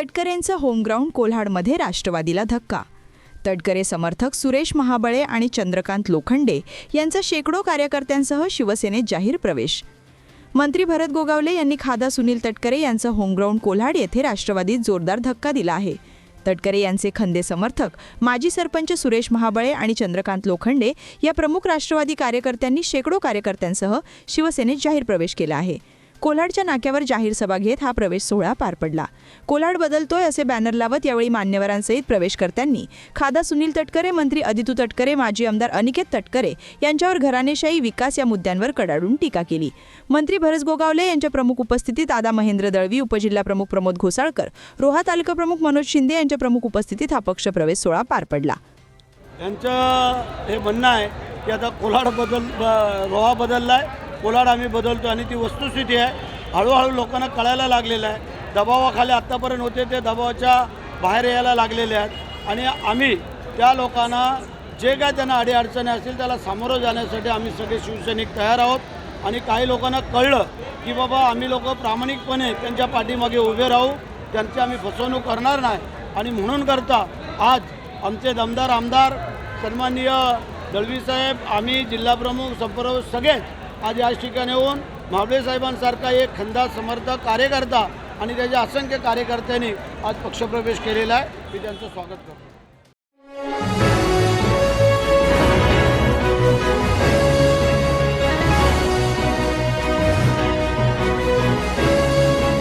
तटकरेंचं होमग्राऊंड कोल्हाडमध्ये राष्ट्रवादीला धक्का. तटकरे समर्थक सुरेश महाबळे आणि चंद्रकांत लोखंडे यांचा शेकडो कार्यकर्त्यांसह शिवसेनेत जाहीर प्रवेश. मंत्री भरत गोगावले यांनी खादा सुनील तटकरे यांचं होमग्राऊंड कोल्हाड येथे राष्ट्रवादीत जोरदार धक्का दिला आहे. तटकरे यांचे खंदे समर्थक माजी सरपंच सुरेश महाबळे आणि चंद्रकांत लोखंडे या प्रमुख राष्ट्रवादी कार्यकर्त्यांनी शेकडो कार्यकर्त्यांसह शिवसेनेत जाहीर प्रवेश केला आहे. कोल्हाडच्या नाक्यावर जाहीर सभा घेत हा प्रवेश सोहळा पार पडला. कोल्हाड बदलतोय असे बॅनर लावत यावेळी मान्यवरांसहित प्रवेशकर्त्यांनी. खादा सुनील तटकरे मंत्री अदितू तटकरे माजी आमदार अनिकेत तटकरे यांच्यावर घराणेशाही विकास या मुद्द्यांवर कडाडून टीका केली. मंत्री भरत गोगावले यांच्या प्रमुख उपस्थितीत आदा महेंद्र दळवी उपजिल्हा प्रमुख प्रमोद घोसाळकर रोहा तालुका प्रमुख मनोज शिंदे यांच्या प्रमुख उपस्थितीत हा पक्षप्रवेश सोहळा पार पडला. यांचं हे म्हणणं आहे की आता कोलाड बदल रोहा बदलला आहे कोलाड आम्ही बदलतो आणि ती वस्तुस्थिती आहे. हळूहळू लोकांना कळायला लागलेलं आहे. दबावाखाली आत्तापर्यंत होते ते दबावाच्या बाहेर यायला लागलेले आहेत. आणि आम्ही त्या लोकांना जे काय त्यांना अडीअडचणी असतील त्याला सामोरं जाण्यासाठी आम्ही सगळे शिवसैनिक तयार आहोत. आणि काही लोकांना कळलं की बाबा आम्ही लोक प्रामाणिकपणे त्यांच्या पाठीमागे उभे राहू. त्यांची आम्ही फसवणूक करणार नाही. आणि म्हणून करता आज आमचे दमदार आमदार सन्माननीय दळवीसाहेब आम्ही जिल्हाप्रमुख संप्रमुख सगळेच आज याच ठिकाणी येऊन महाबळे साहेबांसारखा एक खंदा समर्थक कार्यकर्ता आणि त्याच्या असंख्य कार्यकर्त्यांनी आज पक्षप्रवेश केलेला आहे. मी त्यांचं स्वागत करतो.